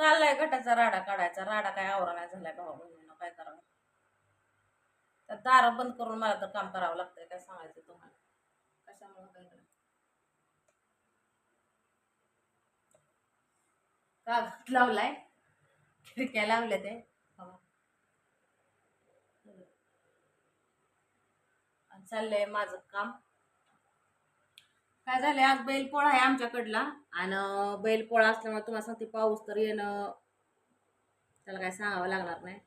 चाललाय गटाचा राडा काढायचा राडा काय आवरा नाही झालाय भाऊ बहिणीनं काय करावं? तर दारं बंद करून मला तर काम करावं लागतंय काय सांगायचं तुम्हाला? कशामुळे काय कागद लावलाय? खिडक्या लावल्या ते आणि चाललंय माझं काम. काय झालंय आज बैलपोळा आहे आमच्याकडला. आणि बैलपोळा असल्यामुळे तुम्हाला सांगते पाऊस तर येणं त्याला काय सांगावं लागणार नाही.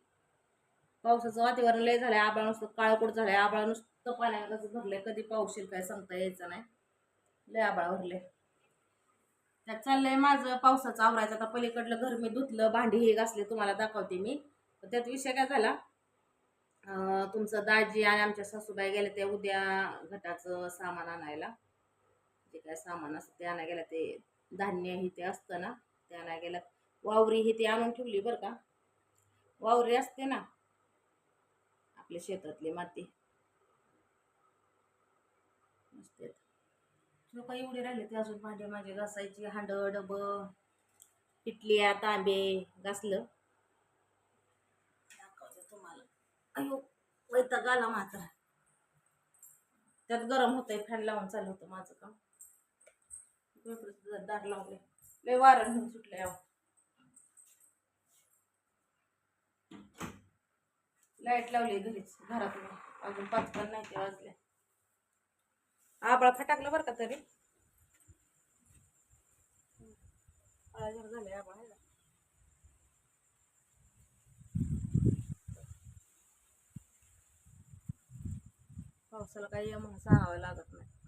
पावसाचं वातावरण लय झालंय आबाळ नुसतं काळकोट झालंय आबाळ नुसतं पाण्यानं कसं भरलंय कधी पाऊस येईल काय सांगता यायचं नाही. लय आबाळ भरले त्यात चाललंय माझं पावसाचं आवरायचं. आता पलीकडलं घर मी धुतलं भांडी हे घासले तुम्हाला दाखवते मी. त्यात विषय काय झाला? तुमचं दाजी आणि आमच्या सासूबाई गेले ते उद्या घटाचं सामान आणायला. जे काय सामान असतं ते आणायला गेलं ते धान्य हे ते असतं ना ते आणायला वावरी ही ते आणून ठेवली बरं का. वावरी असते ना आपल्या शेतातली माती. नसते लोक एवढे राहिले ते अजून भांडे माझे घासायची हांड डब पिटल्या तांबे घासलं. तुम्हाला. अयो वैताग आला मात्र त्यात गरम होतंय फॅन लावून चालू होतं माझं काम. दार लावले. लय वारं घेऊन सुटले अहो. लाइट लावली घरीच घरातून. अजून पाच पण नाही ते वाजले. आबळा फटाकलं बरं का तरी? झाले आबाळ आहे पावसाला काही ये म्हणून सांगावं लागत नाही.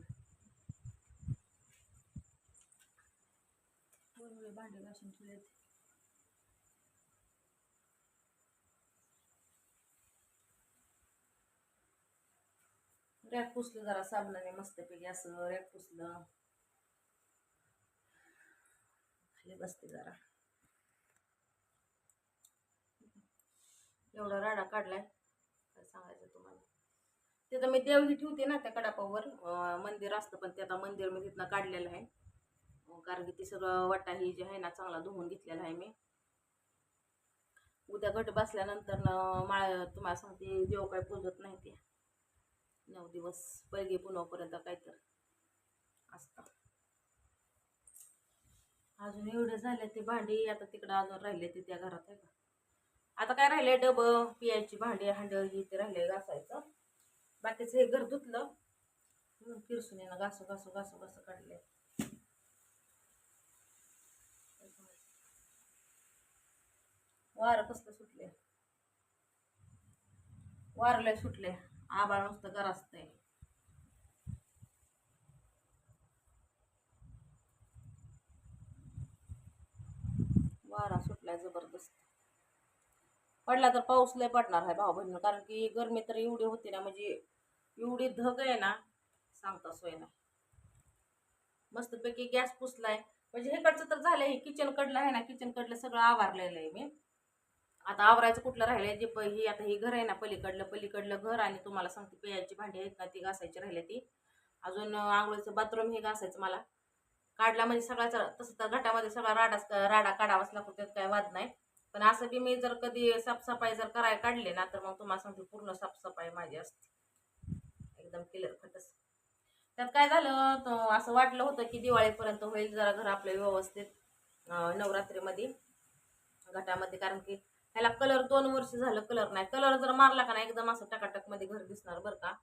सगळे भांडे घासून ठेवले रॅक पुसलं जरा साबणाने मस्तपैकी असं रॅक पुसलं. खाली बसते जरा. एवढा राडा काढलाय काय सांगायचं तुम्हाला. तिथं मी देवही ठेवते ना त्या कडापावर मंदिर असतं पण ते आता मंदिर मी तिथनं काढलेलं आहे. कारण की ती सगळं वाटा ही जे आहे ना चांगला धुवून घेतलेला आहे मी. उद्या घट बसल्यानंतर माळ तुम्हाला सांगते देव काय पुजत नाही ते. नऊ दिवस पैगे पुनवपर्यंत काय तर असतं. अजून एवढे झाले ते भांडी आता तिकडं अजून राहिले ते त्या घरात आहे का? आता काय राहिले? डब पियाची भांडी हांड ही ते राहिले घासायचं. बाकीचं हे घर धुतलं. हं, येणं घासू घासू घासू घासू काढले वारं कसलं सुटले वारले लय सुटले आबाळ नुसतं गरासतंय वारा सुटलाय जबरदस्त. पडला तर पाऊस लय पडणार आहे भाऊ बहिणी कारण की गरमी तर एवढी होती ना म्हणजे एवढी धग आहे ना सांगता सोय नाही. मस्तपैकी गॅस पुसलाय. म्हणजे हे कडचं तर झालंय हे किचन कडलं आहे ना किचन कडलं सगळं आवारलेलं आहे मी. आता आवरायचं कुठलं राहिलंय? जे प ही आता हे घर आहे ना पलीकडलं पलीकडलं घर आणि तुम्हाला सांगते पेयाची भांडी आहेत ना ती घासायची राहिले ती. अजून आंघोळीचं बाथरूम हे घासायचं मला. काढला म्हणजे सगळ्याचा तसं तर घाटामध्ये सगळा राडाच राडा काढावाच लागतो त्यात काय वाद नाही. पण असं बी मी जर कधी साफसफाई जर करायला काढले ना तर मग तुम्हाला सांगते पूर्ण साफसफाई माझी असते. एकदम क्लिअर खटस. त्यात काय झालं तर असं वाटलं होतं की दिवाळीपर्यंत होईल जरा घर आपलं व्यवस्थित नवरात्रीमध्ये घटामध्ये. कारण की ह्याला कलर दोन वर्ष झालं कलर नाही. कलर जर मारला का नाही एकदम असं टकाटकमध्ये घर दिसणार बरं का?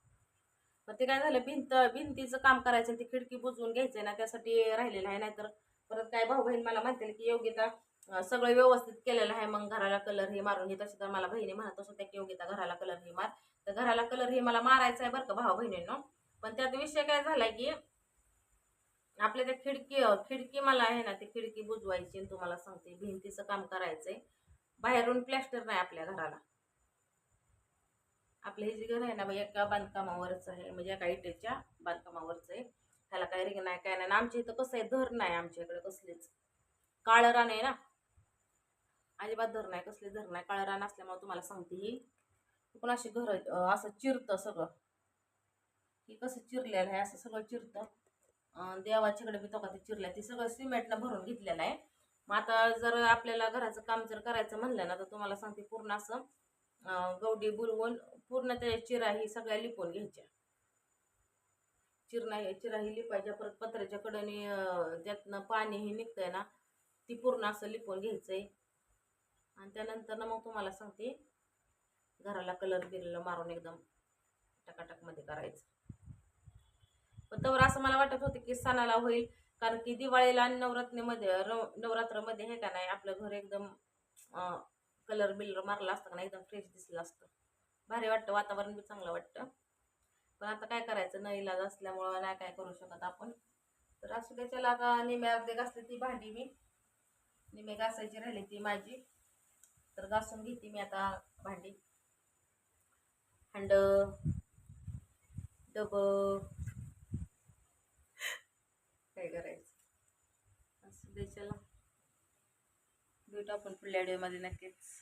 मग ते काय झालं भिंत भिंतीचं काम करायचं ती खिडकी बुजवून घ्यायचंय ना त्यासाठी राहिलेलं आहे. नाहीतर परत काय भाऊ बहीण मला म्हणतील की योग्यता सगळं व्यवस्थित केलेलं आहे. मग घराला कलर हे मारून हे तशी तर मला बहिणी म्हणत असं त्या की योग्यता घराला कलर हे मार. तर घराला कलर हे मला मारायचं आहे बरं का भाऊ बहिणींना. पण त्यात विषय काय झालाय की आपल्या त्या खिडकी खिडकी मला आहे ना ती खिडकी बुजवायची आणि तुम्हाला सांगते. भिंतीचं काम करायचंय. बाहेरून प्लॅस्टर नाही आपल्या घराला. आपलं हे जे घर आहे ना मग एका बांधकामावरच आहे म्हणजे एका इटेच्या बांधकामावरच आहे. त्याला काय रिंग नाही काय नाही. आमच्या इथं कसं आहे धर नाही आमच्या इकडे कसलेच. काळं रान आहे ना. अजिबात धर नाही कसले धर नाही. काळं रान असल्यामुळे तुम्हाला सांगते ही. पण अशी घर असं चिरतं सगळं. की कसं चिरलेलं आहे असं सगळं चिरतं. देवाच्याकडे मी तो का ते चिरलं ते सगळं सिमेंटनं भरून घेतलेलं आहे. मग आता जर आपल्याला घराचं काम जर करायचं म्हणलं ना तर तुम्हाला सांगते पूर्ण असं गवडी बुलवून पूर्ण त्या चिरा ही सगळ्या लिपून घ्यायच्या. चिरणा चिरा ही लिपायच्या परत पत्र्याच्या कडेने अं, त्यातनं पाणी हे निघतंय ना ती पूर्ण असं लिपून घ्यायचंय. आणि त्यानंतर ना मग तुम्हाला सांगते घराला कलर बिरला मारून एकदम टकाटकमध्ये करायचं. पण तवर असं मला वाटत होतं की सणाला होईल कारण की दिवाळीला आणि नवरात्रीमध्ये र- नवरात्रामध्ये हे का नाही आपलं घर एकदम कलर बिलर मारला असतं का नाही एकदम फ्रेश दिसलं असतं. भारी वाटतं वातावरण बी चांगलं वाटतं. पण आता काय करायचं न इलाज असल्यामुळं नाही काय करू शकत आपण. तर असू दे चला आता निम्या अर्धे घासले ती भांडी मी. निमे घासायची राहिली ती माझी. तर घासून घेते मी आता भांडी. हंड डब काय करायचं? असं दे चला. भेटू आपण पुढल्या व्हिडिओमध्ये नक्कीच.